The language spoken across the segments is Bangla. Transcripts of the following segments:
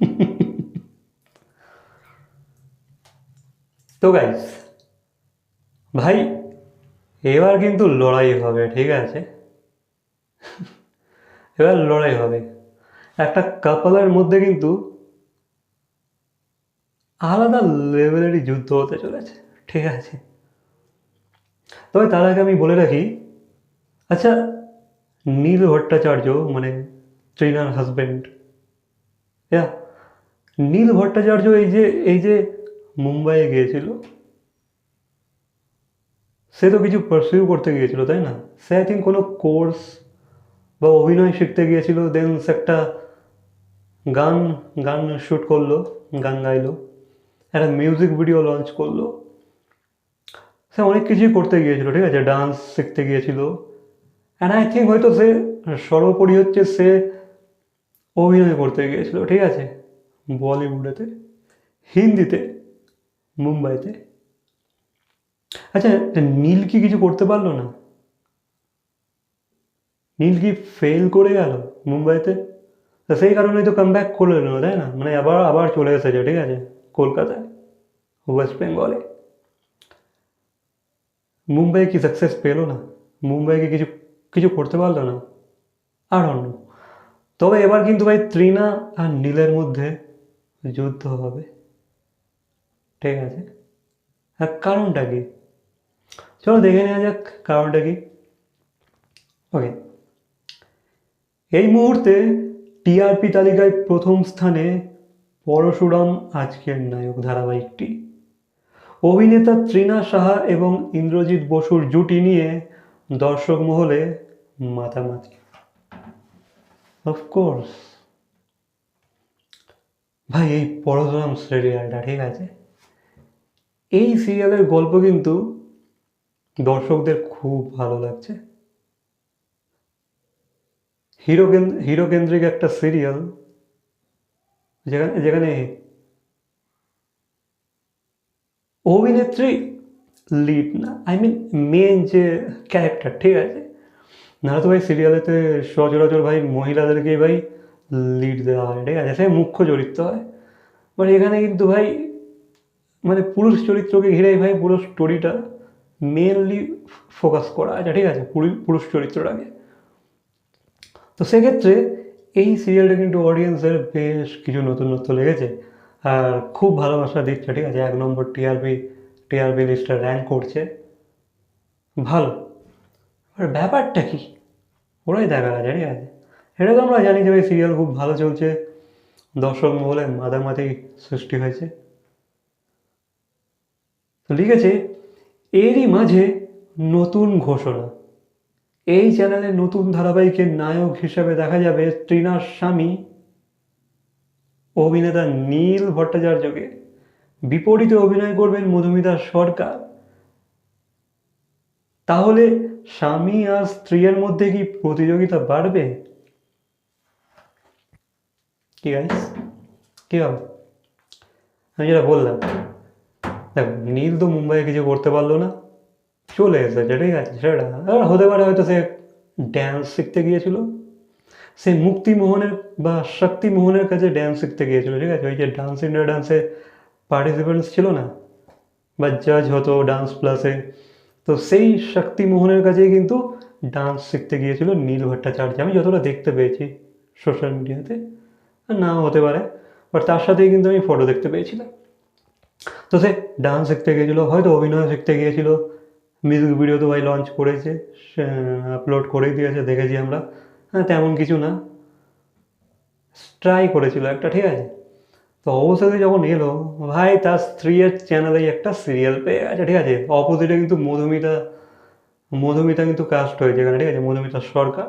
তো গাইস ভাই, এবার কিন্তু লড়াই হবে, ঠিক আছে? এবার লড়াই হবে। একটা কাপালের মধ্যে কিন্তু আলাদা লেভেলেরই যুদ্ধ হতে চলেছে, ঠিক আছে? তবে তার আগে আমি বলে রাখি আচ্ছা নীল ভট্টাচার্য মানে trainer husband yeah Neel Bhattacharya এই যে এই যে মুম্বাইয়ে গিয়েছিল, সে তো কিছু পারসিউ করতে গিয়েছিল, তাই না? সে আই থিঙ্ক কোনো কোর্স বা অভিনয় শিখতে গিয়েছিল দেন সে একটা গান গান শ্যুট করল, গান গাইলো, একটা মিউজিক ভিডিও লঞ্চ করল। সে অনেক কিছুই করতে গিয়েছিল, ঠিক আছে? ডান্স শিখতে গিয়েছিল। অ্যান্ড আই থিঙ্ক হয়তো সে সর্বোপরি হচ্ছে সে অভিনয় করতে গিয়েছিল, ঠিক আছে? বলিউডেতে হিন্দিতে মুম্বাইতে আচ্ছা নীল কি কিছু করতে পারল না নীল কি ফেল করে গেল মুম্বাইতে তো সেই কারণেই তো কাম ব্যাক করে নিল তাই না মানে আবার আবার চলে এসেছে ঠিক আছে কলকাতায় ওয়েস্ট বেঙ্গলে মুম্বাই কি সাকসেস পেল না মুম্বাই কি কিছু কিছু করতে পারল না আর অন্য তবে এবার কিন্তু ভাই ত্রিনা আর নীলের মধ্যে যুদ্ধ হবে। ঠিক আছে? আর কারণটা কি? চলো দেখে নেওয়া যাক কারণটা কি। ওকে এই মুহূর্তে টিআরপি তালিকায় প্রথম স্থানে পরশুরাম আজকের নায়ক ধারাবাহিকটি। অভিনেতা ত্রিনা সাহা এবং ইন্দ্রজিৎ বসুর জুটি নিয়ে দর্শক মহলে মাতামাতি। অফকোর্স ভাই, এই পরশুরাম সিরিয়ালটা ঠিক আছে? এই সিরিয়ালের গল্প কিন্তু দর্শকদের খুব ভালো লাগছে। হিরো হিরো কেন্দ্রিক একটা সিরিয়াল যেখানে যেখানে অভিনেত্রী লিড না আই মিন মেন যে ক্যারেক্টার ঠিক আছে? নাহলে তো ভাই সিরিয়ালেতে সচরাচর ভাই মহিলাদেরকেই ভাই লিড দেওয়া হয় ঠিক আছে সে মুখ্য চরিত্র হয়। বাট এখানে কিন্তু ভাই মানে পুরুষ চরিত্রকে ঘিরেই ভাই পুরো স্টোরিটা মেনলি ফোকাস করা আছে, ঠিক আছে? পুরু- পুরুষ চরিত্রটাকে। তো সেক্ষেত্রে এই সিরিয়ালটা কিন্তু অডিয়েন্সের বেশ কিছু নতুনত্ব লেগেছে। আর খুব ভালোবাসা দিচ্ছে, ঠিক আছে? এক নম্বর টিআরপি টিআরপি লিস্টে র্যাঙ্ক করছে। ভালো। আর ব্যাপারটা কি? ওরাই দেখা যায় ঠিক আছে? এটা তো আমরা জানি যে ওই সিরিয়াল খুব ভালো চলছে। দর্শক মহলে মাতামাতি সৃষ্টি হয়েছে। তো লিখেছে, এরই মাঝে নতুন ঘোষণা। এই চ্যানেলে নতুন ধারাবাহিকের নায়ক হিসেবে দেখা যাবে ত্রিনার স্বামী, অভিনেতা নীল ভট্টাচার্যকে। বিপরীতে অভিনয় করবেন মধুমিতা সরকার। তাহলে স্বামী আর স্ত্রীর মধ্যে কি প্রতিযোগিতা বাড়বে? কি গাইস কি হবে আমি যেটা বললাম, দেখো, নীল তো মুম্বাইয়ে কিছু করতে পারল না। চলে এসেছে ঠিক আছে, সেটা। আর হতে পারে হয়তো সে ড্যান্স শিখতে গিয়েছিল। সে মুক্তিমোহনের বা শক্তিমোহনের কাছে ড্যান্স শিখতে গিয়েছিল, ঠিক আছে? ওই যে ডান্স ইন্ডিয়া ডান্সে পার্টিসিপেন্টস ছিল না? বা জাজ হতো ডান্স প্লাসে তো সেই শক্তিমোহনের কাছেই কিন্তু ডান্স শিখতে গিয়েছিল নীল ভট্টাচার্য। আমি যতটা দেখতে পেয়েছি সোশ্যাল মিডিয়াতে নাও হতে পারে বাট তার সাথেই কিন্তু আমি ফটো দেখতে পেয়েছিলাম। তো সে ডান্স শিখতে গিয়েছিল, হয়তো অভিনয় শিখতে গিয়েছিল। মিউজিক ভিডিও তো ভাই লঞ্চ করেছে আপলোড করেই দিয়েছে, দেখেছি আমরা। হ্যাঁ তেমন কিছু না। ট্রাই করেছিল একটা, ঠিক আছে? তো অবশেষে যখন এলো, ভাই তার স্ত্রীর চ্যানেলেই একটা সিরিয়াল পেয়ে গেছে, ঠিক আছে? অপোজিটে কিন্তু মধুমিতা মধুমিতা কিন্তু কাস্ট হয়েছে এখানে, ঠিক আছে? মধুমিতা সরকার,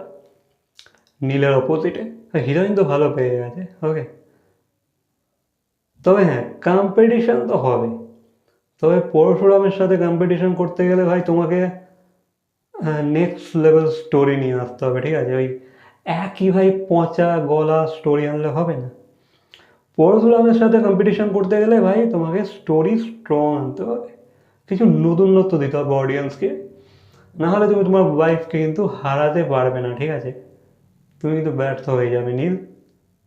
নীলের অপোজিটে হিরোইন তো ভালো পেয়ে গেছে ওকে তবে হ্যাঁ কম্পিটিশন তো হবে। তবে পরশুরামের সাথে কম্পিটিশন করতে গেলে ভাই তোমাকে নেক্সট লেভেল স্টোরি নিয়ে আসতে হবে, ঠিক আছে? ওই একই ভাই পচা গলা স্টোরি আনলে হবে না। পরশুরামের সাথে কম্পিটিশন করতে গেলে ভাই তোমাকে স্টোরি স্ট্রং আনতে হবে। কিছু নতুনত্ব দিতে হবে অডিয়েন্সকে নাহলে তুমি তোমার ওয়াইফকে কিন্তু হারাতে পারবে না, ঠিক আছে? তুমি কিন্তু ব্যর্থ হয়ে যাবে, নীল।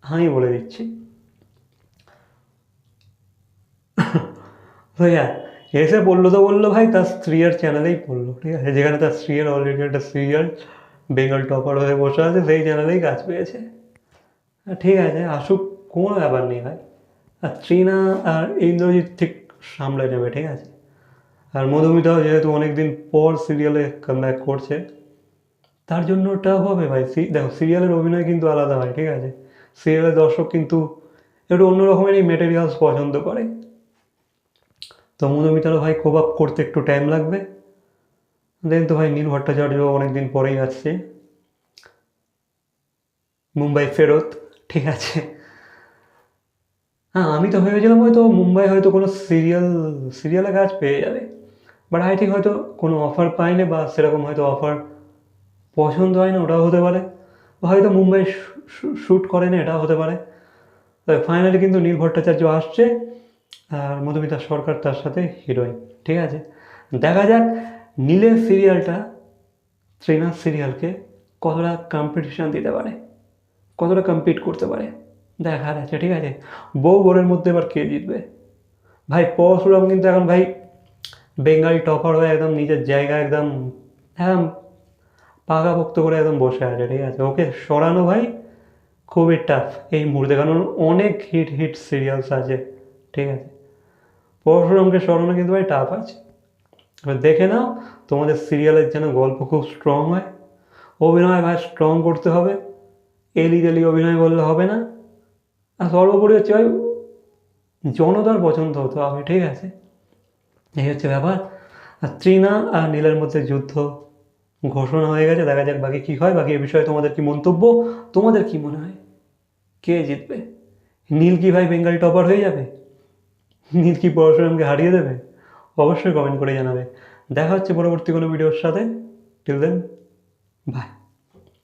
আমি বলে দিচ্ছি। হ্যাঁ এসে বলল তো বলল ভাই, তার স্ত্রীয়ার চ্যানেলেই পড়ল ঠিক আছে? যেখানে তার স্ত্রীয়ার অলরেডি একটা সিরিয়াল বেঙ্গল টপার হয়ে বসে আছে, সেই চ্যানেলেই কাজ পেয়েছে। ঠিক আছে, আসুক, কোনো ব্যাপার নেই ভাই। আর ত্রিনা আর ইন্দ্রজিৎ ঠিক সামলে নেবে, ঠিক আছে? আর মধুমিতাও যেহেতু অনেকদিন পর সিরিয়ালে কাম করছে তার জন্য ওটা হবে ভাই। দেখো সিরিয়ালের অভিনয় কিন্তু আলাদা হয়, ঠিক আছে? সিরিয়ালের দর্শক কিন্তু একটু অন্য রকমেরই মেটেরিয়ালস পছন্দ করে। তো মধুমিতারও ভাই কোপ আপ করতে একটু টাইম লাগবে। দেন তো ভাই নীল ভট্টাচার্য অনেকদিন পরেই আসছে। মুম্বাই ফেরত, ঠিক আছে? হ্যাঁ আমি তো ভেবেছিলাম হয়তো মুম্বাই হয়তো কোনো সিরিয়াল সিরিয়ালে কাজ পেয়ে যাবে। বাট আই থিঙ্ক হয়তো কোনো অফার পায়নি বা সেরকম হয়তো অফার পছন্দ হয় না, ওটাও হতে পারে। হয়তো মুম্বাই শ্যুট করে না, এটাও হতে পারে। ফাইনালি কিন্তু নীল ভট্টাচার্য আসছে, আর মধুমিতা সরকার তার সাথে হিরোইন ঠিক আছে? দেখা যাক নীলের সিরিয়ালটা শ্রীনাথ সিরিয়ালকে কতটা কম্পিটিশান দিতে পারে, কতটা কম্পিট করতে পারে, দেখার আছে, ঠিক আছে? বউ বোরের মধ্যে এবার কে জিতবে? ভাই, পরশুরাম কিন্তু এখন ভাই বেঙ্গালি টপার হয়ে একদম নিজের জায়গা, একদম একদম পাকাপোক্ত করে একদম বসে আছে, ঠিক আছে? ওকে সরানো ভাই, খুবই টাফ এই মুহূর্তে কারণ অনেক হিট হিট সিরিয়ালস আছে, ঠিক আছে? পরশুরামকে সরানো কিন্তু ভাই টাফ আছে। দেখে নাও, তোমাদের সিরিয়ালের যেন গল্প খুব স্ট্রং হয়। অভিনয় ভাই স্ট্রং করতে হবে। এলি গেলি অভিনয় করলে হবে না। আর সর্বোপরি হচ্ছে ভাই, জনতার পছন্দ হতে হবে, ঠিক আছে? এই হচ্ছে ব্যাপার। আর তৃণা আর নীলের মধ্যে যুদ্ধ। ঘোষণা হয়ে গেছে, দেখা যাক বাকি কী হয়। বাকি এ বিষয়ে তোমাদের কি মন্তব্য? তোমাদের কি মনে হয়? কে জিতবে? নীল কি ভাই বেঙ্গল টপার হয়ে যাবে? নীল কি পরশুরামকে হারিয়ে দেবে? অবশ্যই কমেন্ট করে জানাবে। দেখা হচ্ছে পরবর্তী কোনো ভিডিওর সাথে। Till then by